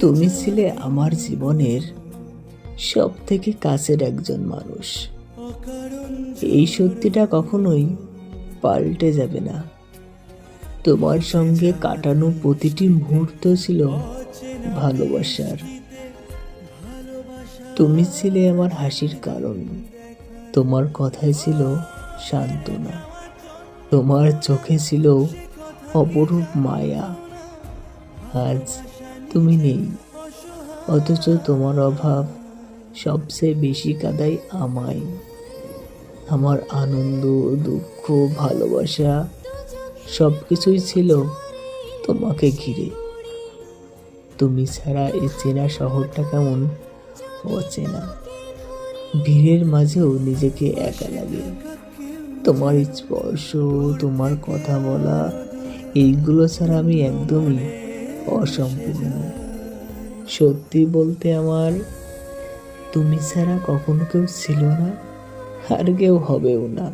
তুমি ছিলে আমার জীবনের সব থেকে কাছের একজন মানুষ। এই সত্যিটা কখনোই পাল্টে যাবে না। তোমার সঙ্গে কাটানো প্রতিটি মুহূর্ত ছিল ভালোবাসার। তুমি ছিলে আমার হাসির কারণ। তোমার কথায় ছিল সান্ত্বনা। তোমার চোখে ছিল অপরূপ মায়া। আজ তুমি নেই। অথচ তোমার অভাব সবচেয়ে বেশি কাদাই আমায়। আমার আনন্দ, দুঃখ, ভালোবাসা সব কিছুই ছিল তোমাকে ঘিরে। তুমি ছাড়া এ চেনা শহরটা কেমন অচেনা। ভিড়ের মাঝেও নিজেকে একা লাগে। তোমার স্পর্শ, তোমার কথা বলা, এইগুলো ছাড়া আমি একদমই অসম্পূর্ণ। সত্যি বলতে আমার তুমি ছাড়া কখনো কেউ ছিল না আর কেউ হবেও না।